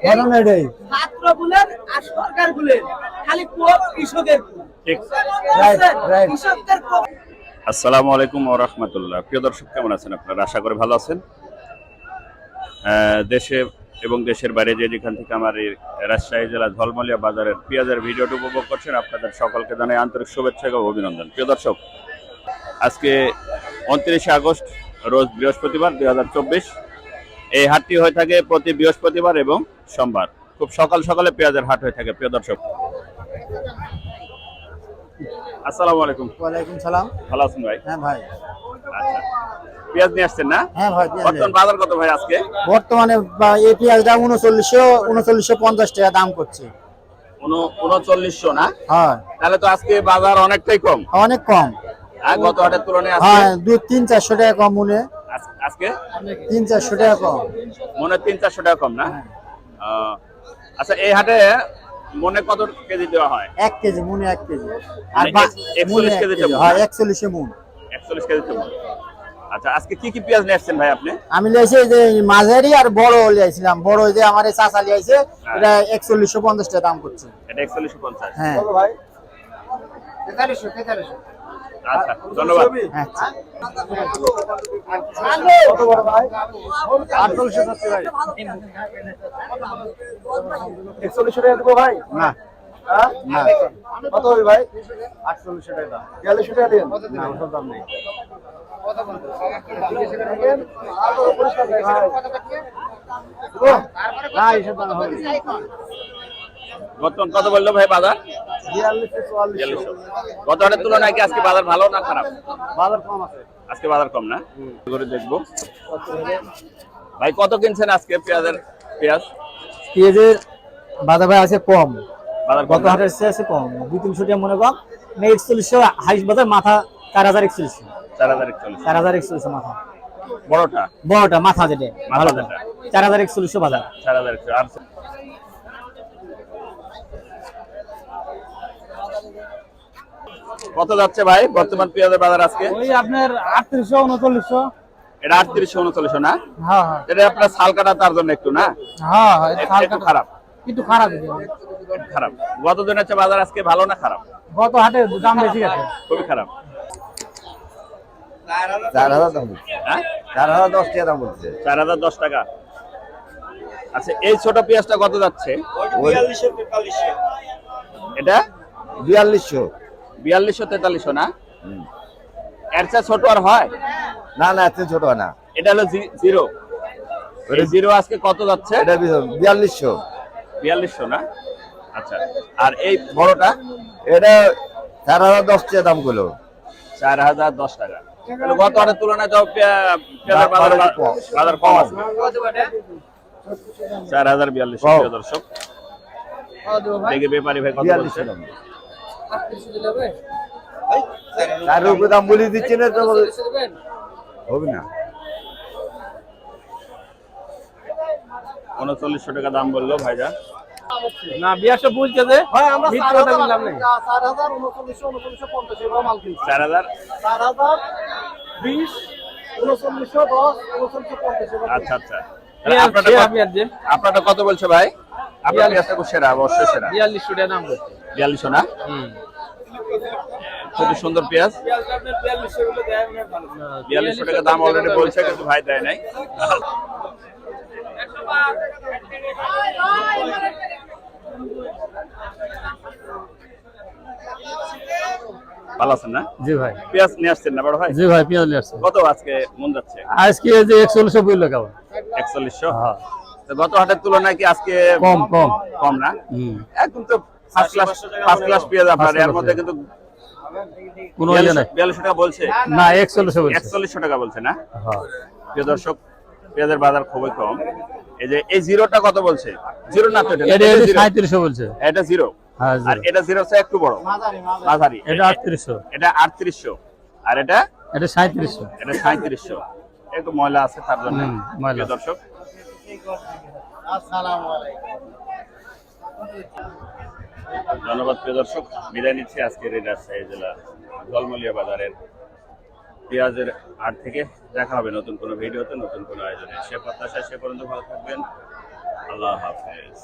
ঘটনা এটাই ছাত্র বলেন আর সরকার বলেন খালি কোপ কৃষকের কোপ। ঠিক। Right, right. কৃষকদের আসসালামু আলাইকুম ও রহমতুল্লাহ। প্রিয় দর্শক কেমন আছেন আপনারা? আশা করে ভালো আছেন। আহ, দেশে এবং দেশের বাইরে যে যেখান থেকে আমার এই রাজশাহী জেলা ঝলমলিয়া বাজারের পেঁয়াজের ভিডিওটি উপভোগ করছেন আপনাদের সকলকে জানাই আন্তরিক শুভেচ্ছা এবং অভিনন্দন। প্রিয় দর্শক আজকে উনত্রিশে আগস্ট রোজ বৃহস্পতিবার দুই হাজার চব্বিশ। এই হাটটি হয়ে থাকে প্রতি বৃহস্পতিবার এবং সোমবার। খুব সকাল সকালে পেঁয়াজের হাট হয়ে থাকে প্রিয় দর্শক। আসসালামু আলাইকুম। ওয়ালাইকুম সালাম। ভালো আছেন ভাই? হ্যাঁ ভাই। আচ্ছা। পেঁয়াজ নিয়ে আসছেন না? হ্যাঁ ভাই বর্তমান বাজার কত ভাই আজকে? বর্তমানে এই পেঁয়াজটা উনচল্লিশশো উনচল্লিশশো পঞ্চাশ টাকা দাম করছে। উনচল্লিশশো না? হ্যাঁ। তাহলে তো আজকে বাজার অনেকটাই কম। অনেক কম। গত হাটের তুলনায় হ্যাঁ দু তিন চারশো টাকা কম মনে আজকে? তিন চারশো টাকা কম। মনে তিন চারশো টাকা কম না? আচ্ছা এই হাটে মনে কত কেজি দেওয়া হয়? এক কেজি মনে এক কেজি। আর মানে বা- এক- 41 এক কেজিতে কেজি, হ্যাঁ একচল্লিশে মন। একচল্লিশ কেজি তো আচ্ছা আজকে কি কি পেঁয়াজ নিয়ে আসছেন ভাই আপনি? আমি লিয়েছি যে মাঝারি আর বড় লিয়েছিলাম বড় যে আমার এই চাচা লিয়েছে হ্যাঁ। এটা একচল্লিশশো পঞ্চাশ টাকা দাম করছে। এটা একচল্লিশশো পঞ্চাশ। হ্যাঁ। আচ্ছা ধন্যবাদ। আচ্ছা। একচল্লিশশো টাকা দেবো ভাই? না। হ্যাঁ? কত হবে ভাই? আটচল্লিশশো টাকা। বিয়াল্লিশশো টাকা দিন। না। ওসব দাম নেই। না এইসব দাম হবে না। বর্তমান কত বলল ভাই বাজার? বিয়াল্লিশশো চুয়াল্লিশশো বিয়াল্লিশশো গত হাটের তুলনায় কি আজকে বাজার ভালো না খারাপ? বাজার কম আছে। আজকে বাজার কম না? করে দেখব। ভাই কত কিনছেন আজকে পেঁয়াজের পেঁয়াজ? পেঁয়াজের বাজার ভাই আছে কম। বাজার গত হাটের চেয়ে আছে কম। দুই তিনশো টাকা মনে কম মানে একচল্লিশশো হাইস বাজার মাথা চার হাজার একচল্লিশশো। চার হাজার একচল্লিশ চার হাজার একচল্লিশশো মাথা। বড়টা? বড়টা মাথা যেটা। চার হাজার একচল্লিশশো বাজার। চার হাজার একশো আর কত যাচ্ছে ভাই বর্তমান পেঁয়াজের বাজার আজকে? ওই আপনার আটত্রিশশো উনচল্লিশশো। এটা আটত্রিশশো উনচল্লিশশো না? হ্যাঁ হ্যাঁ। এটা আপনার শাল কাটা তার জন্য একটু না? হ্যাঁ একটু- একটু খারাপ। একটু খারাপ। খারাপ। গত দিন হচ্ছে বাজার আজকে ভালো না খারাপ? গত হাটে দাম বেশি গেছে। খুবই খারাপ। চার হাজার দাম হ্যাঁ? চার হাজার দশ টাকা দাম বলছে। চার হাজার দশ টাকা। আচ্ছা এই ছোট পেঁয়াজটা কত যাচ্ছে? এটা? বিয়াল্লিশশো। বিয়াল্লিশশো তেতাল্লিশশো না? এর চেয়ে ছোট আর হয়? না না এত ছোট না। এটা হলো জিরো। জিরো আজকে কত যাচ্ছে? এটা বিয়াল্লিশশো। বিয়াল্লিশশো না? আচ্ছা। আর এই বড়টা? এটা চার হাজার দশ টাকা দামগুলো চার হাজার দশ টাকা। তাহলে গত হাটের তুলনায় তো বাজার বাজার কম। আছে। চার হাজার বিয়াল্লিশ দর্শক। দেখে ব্যাপারী ভাই কত বলছে চার উপরে দাম বলে দিচ্ছে না তো হবে না উনচল্লিশশো টাকা দাম বলল না বিয়াশো বলছে যে। চার হাজার বিশ আচ্ছা আচ্ছা। আপনারটা কত- বলছে ভাই? আপনার সেরা অবশ্যই সেরা। বিয়াল্লিশশো টাকা দাম করছে বিয়াল্লিশশো না? খুবই সুন্দর পেঁয়াজ। বিয়াল্লিশশো টাকা দাম অলরেডি বলছে কিন্তু ভাই দেয় নাই। ভালো আছেন না? জি ভাই। পেঁয়াজ নিয়ে আসছেন না বড় ভাই? জি ভাই পেঁয়াজ নিয়ে আসছে। কত আজকে মন যাচ্ছে? আজকে যে একচল্লিশশো একচল্লিশশো? হ্যাঁ। গত হাটের তুলনায় কি আজকে কম কম। কম না? হুম। একদম তো ফার্স্ট ক্লাস ফার্স্ট ক্লাস পেঁয়াজ আপনার এর মধ্যে কিন্তু কোনো ইয়ে নাই। বিয়াল্লিশশো টাকা বলছে। না একচল্লিশশো একচল্লিশশো টাকা বলছে না? হ্যাঁ। প্রিয় দর্শক পেঁয়াজের বাজার খুবই কম। এই যে এই জিরোটা কত বলছে? জিরো না তো এটা। সাঁত্রিশশো বলছে। এটা জিরো। হ্যাঁ আর এটা জিরো একটু বড়। মাঝারি এটা আটত্রিশশো। এটা আটত্রিশশো। আর এটা? এটা সাঁত্রিশশো। এটা সাঁত্রিশশো। একটু ময়লা আছে তার জন্য ময়লা ধন্যবাদ প্রিয় দর্শক। বিদায় নিচ্ছি আজকের এই রাজশাহী জেলা জলমলিয়া বাজারের পেঁয়াজের হাট থেকে। দেখা হবে নতুন কোনো ভিডিওতে, নতুন কোনো আয়োজনে। সে প্রত্যাশা, সে পর্যন্ত ভালো থাকবেন। আল্লাহ হাফেজ।